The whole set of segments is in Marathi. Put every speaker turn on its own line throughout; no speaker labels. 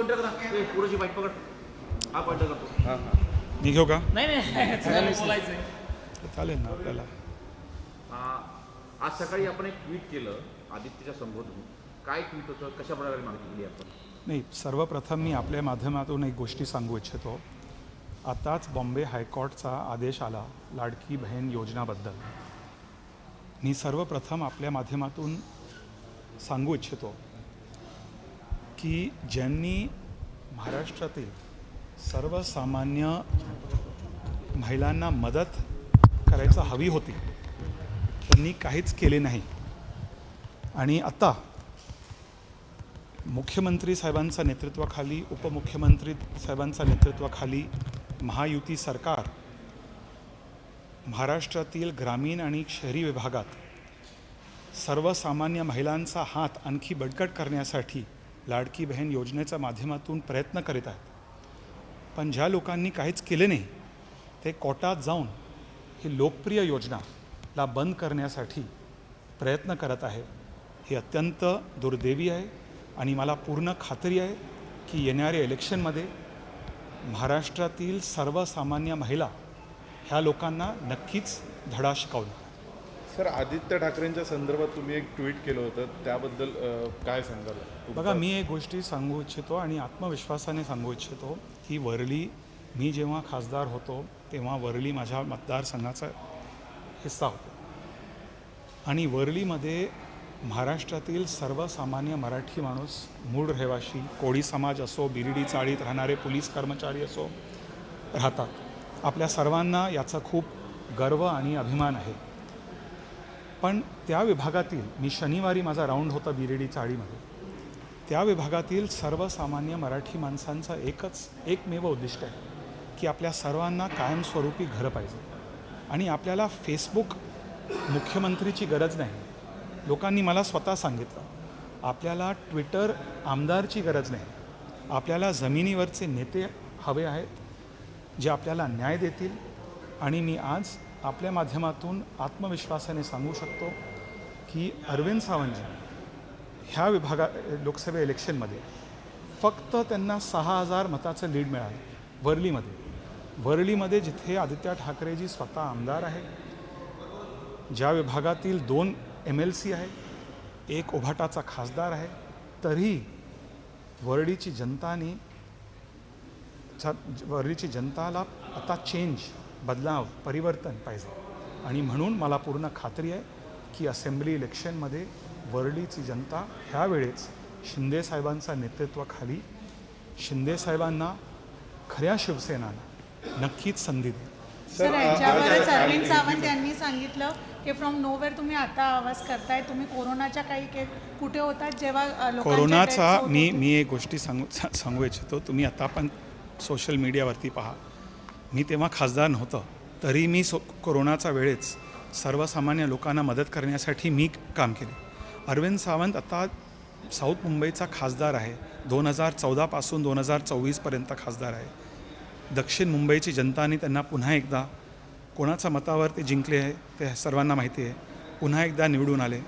पॉइंटर करा. ए, पुढची बाईक पकड. हा पॉइंटर करतो.
हां हां.
मी घेऊ का?
नाही
चालेल ना आपल्याला.
आ, आज सकाळी आपण एक ट्विट केलं आदित्यच्या संबोधून. काय ट्विट होतं? कशा प्रकारे माहिती दिली आपण?
नाही सर्वप्रथम मी आपल्या माध्यमातून एक गोष्टी सांगू इच्छितो. आताच बॉम्बे हायकोर्टचा आदेश आला लाडकी बहीण योजनाबद्दल. मी सर्वप्रथम आपल्या माध्यमातून सांगू इच्छितो. की ज्यांनी महाराष्ट्रातील सर्वसामान्य महिलांना मदत करायचा हवी होती त्यांनी काहीच केले नाही. आणि आता मुख्यमंत्री साहेबांच्या नेतृत्वाखाली उपमुख्यमंत्री साहेबांच्या नेतृत्वाखाली महायुती सरकार महाराष्ट्रातील ग्रामीण आणि शहरी विभागात सर्वसामान्य महिलांचा हात आणखी बळकट करण्यासाठी लाडकी बहीण योजनेच्या माध्यमातून प्रयत्न करीत आहेत. पण ज्या लोकांनी काहीच केले नाही ते कोटात जाऊन ही लोकप्रिय योजनाला बंद करण्यासाठी प्रयत्न करत आहे ही अत्यंत दुर्दैवी आहे आणि मला पूर्ण खात्री आहे की येणाऱ्या इलेक्शनमध्ये महाराष्ट्रातील सर्वसामान्य महिला ह्या लोकांना नक्कीच धडा शिकवला
सर आदित्य ठाकरेंच्या संदर्भात तुम्ही एक ट्विट केलं होतं त्याबद्दल काय सांगाल?
बघा मी एक गोष्टी सांगू इच्छितो आणि आत्मविश्वासाने सांगू इच्छितो की वरळी मी जेव्हा खासदार होतो तेव्हा वरळी माझ्या मतदारसंघाचा हिस्सा होतो. आणि वरळीमध्ये महाराष्ट्रातील सर्वसामान्य मराठी माणूस मूळ रहिवाशी कोळी समाज असो बिर्डी चाळीत राहणारे पोलीस कर्मचारी असो राहतात. आपल्या सर्वांना याचा खूप गर्व आणि अभिमान आहे. पण त्या विभागातील मी शनिवारी माझा राऊंड होता बिरेडी चाळीमध्ये त्या विभागातील सर्वसामान्य मराठी माणसांचा एकच एकमेव उद्दिष्ट आहे की आपल्या सर्वांना कायमस्वरूपी घरं पाहिजे. आणि आपल्याला फेसबुक मुख्यमंत्रीची गरज नाही. लोकांनी मला स्वतः सांगितलं आपल्याला ट्विटर आमदारची गरज नाही. आपल्याला जमिनीवरचे नेते हवे आहेत जे आपल्याला न्याय देतील. आणि मी आज आपल्या माध्यमातून आत्मविश्वासाने सांगू शकतो की अरविंद सावंतजी ह्या विभागा लोकसभा इलेक्शनमध्ये फक्त त्यांना सहा हजार मताचं लीड मिळालं वरळीमध्ये वरळीमध्ये जिथे आदित्य ठाकरेजी स्वतः आमदार आहे ज्या विभागातील दोन एम एल सी आहे एक उभाटाचा खासदार आहे तरी वरळीची जनतानी वरळीची जनताला आता चेंज बदलाव परिवर्तन पाहिजे. आणि म्हणून मला पूर्ण खात्री आहे की असेंब्ली इलेक्शनमध्ये वरळीची जनता ह्यावेळेस शिंदे साहेबांच्या नेतृत्वाखाली शिंदे साहेबांना खऱ्या शिवसेनांना नक्कीच संधी देईल.
सर याच्यावरच अरविंद सावंत यांनी सांगितलं की फ्रॉम नोवेर तुम्ही आता आवाज करताय. तुम्ही कोरोनाच्या काही के कुठे होतात जेव्हा
कोरोनाचा मी? मी एक गोष्टी सांगू सांगू इच्छितो. तुम्ही आता पण सोशल मीडियावरती पहा. मी तेव्हा खासदार नव्हतं. तरी मी सो कोरोनाच्या वेळेस सर्वसामान्य लोकांना मदत करण्यासाठी मी काम केले. अरविंद सावंत आता साऊथ मुंबईचा खासदार आहे. दोन हजार चौदापासून दोन हजार चोवीसपर्यंत खासदार आहे. दक्षिण मुंबईची जनताने त्यांना पुन्हा एकदा कोणाच्या मतावर ते जिंकले आहे ते सर्वांना माहिती आहे. पुन्हा एकदा निवडून आले.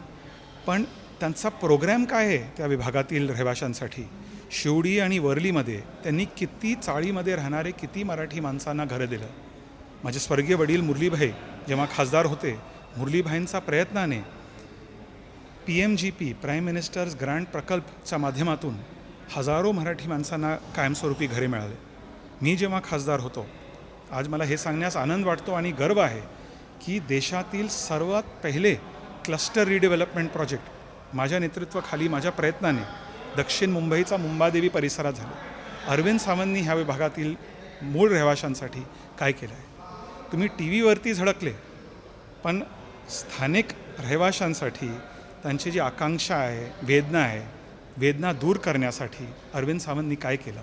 पण त्यांचा प्रोग्रॅम काय आहे त्या विभागातील रहिवाशांसाठी? शिवडी आणि वरलीमध्ये त्यांनी किती चाळीमध्ये राहणारे किती मराठी माणसांना घरं दिलं. माझे स्वर्गीय वडील मुरलीभाई जेव्हा खासदार होते मुरलीभाईंचा प्रयत्नाने P M G P prime ministers grand प्रकल्पच्या माध्यमातून हजारो मराठी माणसांना कायमस्वरूपी घरे मिळाले. मी जेव्हा खासदार होतो आज मला हे सांगण्यास आनंद वाटतो आणि गर्व आहे की देशातील सर्वात पहिले क्लस्टर रिडेव्हलपमेंट प्रोजेक्ट माझ्या नेतृत्वाखाली माझ्या प्रयत्नाने दक्षिण मुंबईचा मुंबादेवी परिसरात झाला. अरविंद सावंतनी ह्या विभागातील मूळ रहिवाशांसाठी काय केलं आहे? तुम्ही टी व्हीवरती झडकले पण स्थानिक रहिवाशांसाठी त्यांची जी आकांक्षा आहे वेदना आहे वेदना दूर करण्यासाठी अरविंद सावंतनी काय केलं?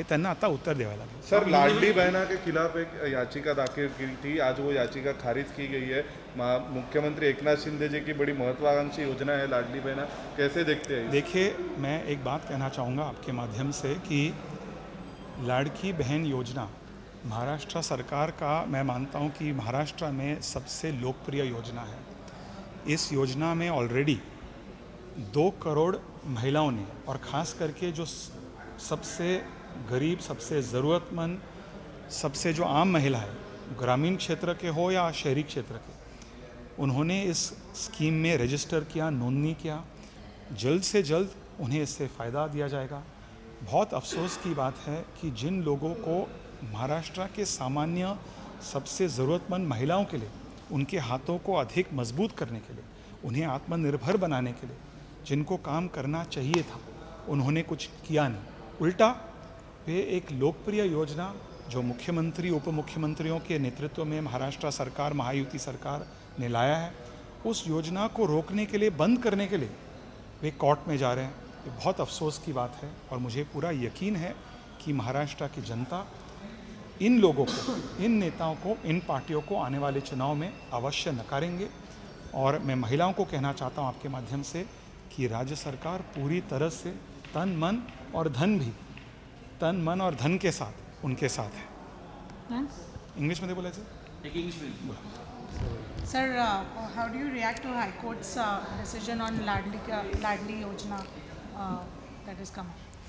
हे त्यांना आता उत्तर द्यावं लागेल.
सर लाडली बहना के खिलाफ एक याचिका दाखिल की थी. आज वो याचिका खारिज की गई है. मा- मुख्यमंत्री एकनाथ शिंदे जी की बड़ी महत्वाकांक्षी योजना है लाडली बहना कैसे देखते हैं इसे?
देखिए मैं एक बात कहना चाहूँगा आपके माध्यम से कि लाड़की बहन योजना महाराष्ट्र सरकार का मैं मानता हूँ कि महाराष्ट्र में सबसे लोकप्रिय योजना है। इस योजना में ऑलरेडी दो करोड़ महिलाओं ने और ख़ास करके जो सबसे गरीब सबसे ज़रूरतमंद, सबसे जो आम महिला है, ग्रामीण क्षेत्र के हो या शहरी क्षेत्र के, उन्होंने इस स्कीम में रजिस्टर किया, नोंदनी किया। जल्द से जल्द उन्हें इससे फ़ायदा दिया जाएगा। बहुत अफसोस की बात है कि जिन लोगों को महाराष्ट्र के सामान्य सबसे ज़रूरतमंद महिलाओं के लिए, उनके हाथों को अधिक मज़बूत करने के लिए, उन्हें आत्मनिर्भर बनाने के लिए जिनको काम करना चाहिए था, उन्होंने कुछ किया नहीं। उल्टा वे एक लोकप्रिय योजना जो मुख्यमंत्री उप मुख्यमंत्रियों के नेतृत्व में महाराष्ट्र सरकार, महायुति सरकार ने लाया है, उस योजना को रोकने के लिए, बंद करने के लिए वे कोर्ट में जा रहे हैं। ये बहुत अफसोस की बात है और मुझे पूरा यकीन है कि महाराष्ट्र की जनता इन लोगों को, इन नेताओं को, इन पार्टियों को आने वाले चुनाव में अवश्य नकारेंगे। और मैं महिलाओं को कहना चाहता हूँ आपके माध्यम से कि राज्य सरकार पूरी तरह से तन, मन और धन भी तन मन और धन के साथ उनके साथ है।
इंग्लिश में
दे बोला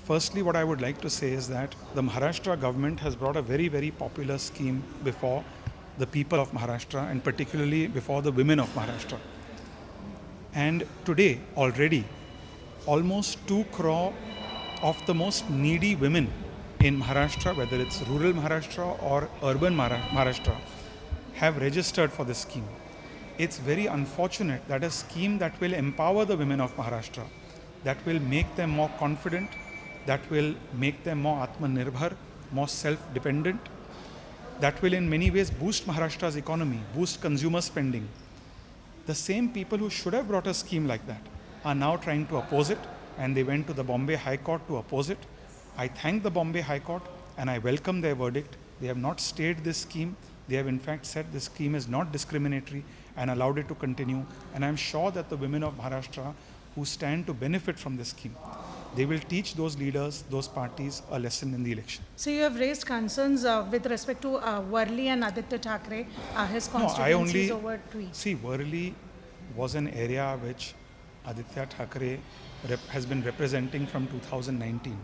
firstly what I would like to say that the Maharashtra government has brought a
very very popular scheme before the people of Maharashtra and particularly before the women of Maharashtra and today already almost two crore of the most needy women in Maharashtra, whether it's rural Maharashtra or urban Maharashtra, have registered for this scheme. It's very unfortunate that a scheme that will empower the women of Maharashtra, that will make them more confident, that will make them more Atmanirbhar, more self dependent, that will in many ways boost Maharashtra's economy, boost consumer spending. The same people who should have brought a scheme like that are now trying to oppose it, and they went to the Bombay High Court to oppose it. I thank the Bombay High Court and I welcome their verdict. They have not stayed this scheme. They have, in fact, said this scheme is not discriminatory and allowed it to continue. And I'm sure that the women of Maharashtra who stand to benefit from this scheme, they will teach those leaders, those parties, a lesson in the election.
So you have raised concerns uh, with respect to uh, Worli and Aditya Thackeray, uh, his
No, I only
over tweets.
see Worli was an area which Aditya Thackeray has been representing from 2019.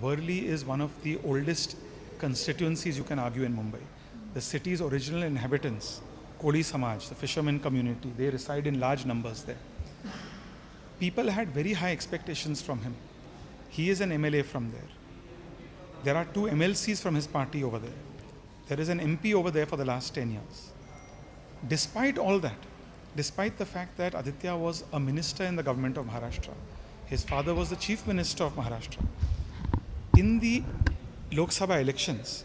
Worli is one of the oldest constituencies you can argue in Mumbai. The city's original inhabitants, Koli Samaj, the fishermen community, they reside in large numbers there. People had very high expectations from him. He is an MLA from there. There are two MLCs from his party over there. There is an MP over there for the last 10 years. Despite all that, despite the fact that Aditya was a minister in the government of Maharashtra, his father was the chief minister of Maharashtra. In the Lok Sabha elections,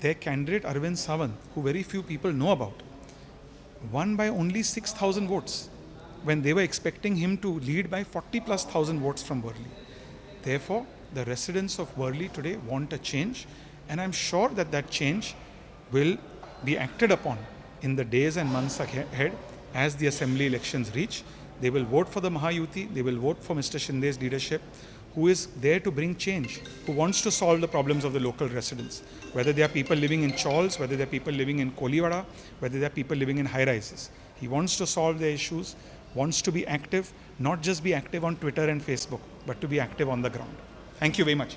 their candidate Arvind Sawant, who very few people know about, won by only 6,000 votes when they were expecting him to lead by 40 plus thousand votes from Worli. Therefore, the residents of Worli today want a change, and I'm sure that that change will be acted upon in the days and months ahe- ahead as the assembly elections reach. They will vote for the Mahayuti, they will vote for Mr. Shinde's leadership, who is there to bring change, who wants to solve the problems of the local residents, whether they are people living in chawls, whether they are people living in Kolivada, whether they are people living in high rises. He wants to solve their issues, wants to be active, not just be active on Twitter and Facebook, but to be active on the ground. Thank you very much.